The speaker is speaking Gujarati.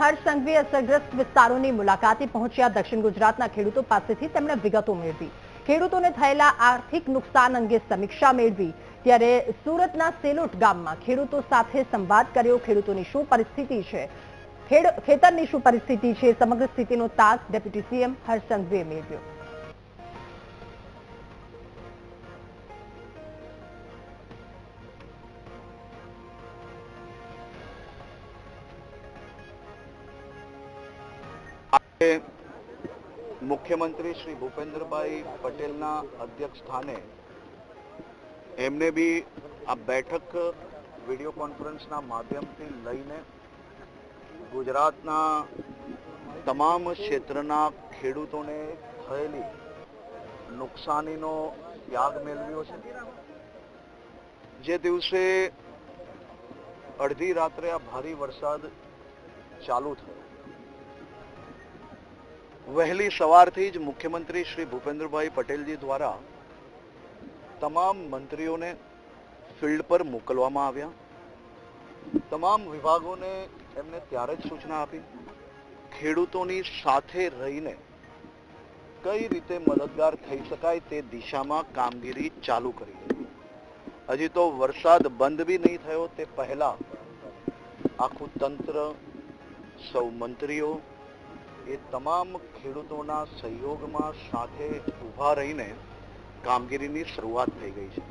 હર્ષ સંઘવી અસરગ્રસ્ત વિસ્તારોની મુલાકાતે પહોંચ્યા દક્ષિણ ગુજરાતના ખેડૂતો પાસેથી તેમણે વિગતો મેળવી. ખેડૂતોને થયેલા આર્થિક નુકસાન અંગે સમીક્ષા મેળવી. ત્યારે સુરતના સેલોટ ગામમાં ખેડૂતો સાથે સંવાદ કર્યો. ખેડૂતોની શું પરિસ્થિતિ છે? ખેતરની શું પરિસ્થિતિ છે? સમગ્ર સ્થિતિનો તાસ ડેપ્યુટી સીએમ હર્ષ સંઘવીએ મેળવ્યો. મુખ્યમંત્રી શ્રી ભૂપેન્દ્રભાઈ પટેલના અધ્યક્ષ સ્થાને એમને બી આ બેઠક વીડિયો કોન્ફરન્સના માધ્યમથી લઈને ગુજરાતના તમામ ક્ષેત્રના ખેડૂતોને થયેલી નુકસાનીનો ત્યાગ મેળવ્યો છે. જે દિવસે અડધી રાત્રે આ ભારે વરસાદ ચાલુ થયો. વહેલી સવારથી જ મુખ્યમંત્રી શ્રી ભૂપેન્દ્રભાઈ પટેલજી દ્વારા તમામ મંત્રીઓને ફિલ્ડ પર મોકલવામાં આવ્યા. તમામ વિભાગોને એમને ત્યારે જ સૂચના આપી. ખેડૂતોની સાથે રહીને કઈ રીતે મદદગાર થઈ શકાય તે દિશામાં કામગીરી ચાલુ કરી હજી તો વરસાદ બંધ બી નહીં થયો તે પહેલા આખું તંત્ર, સૌ મંત્રીઓ એ તમામ ખેડૂતોના સહયોગમાં સાથે ઊભા રહીને કામગીરીની શરૂઆત થઈ ગઈ છે.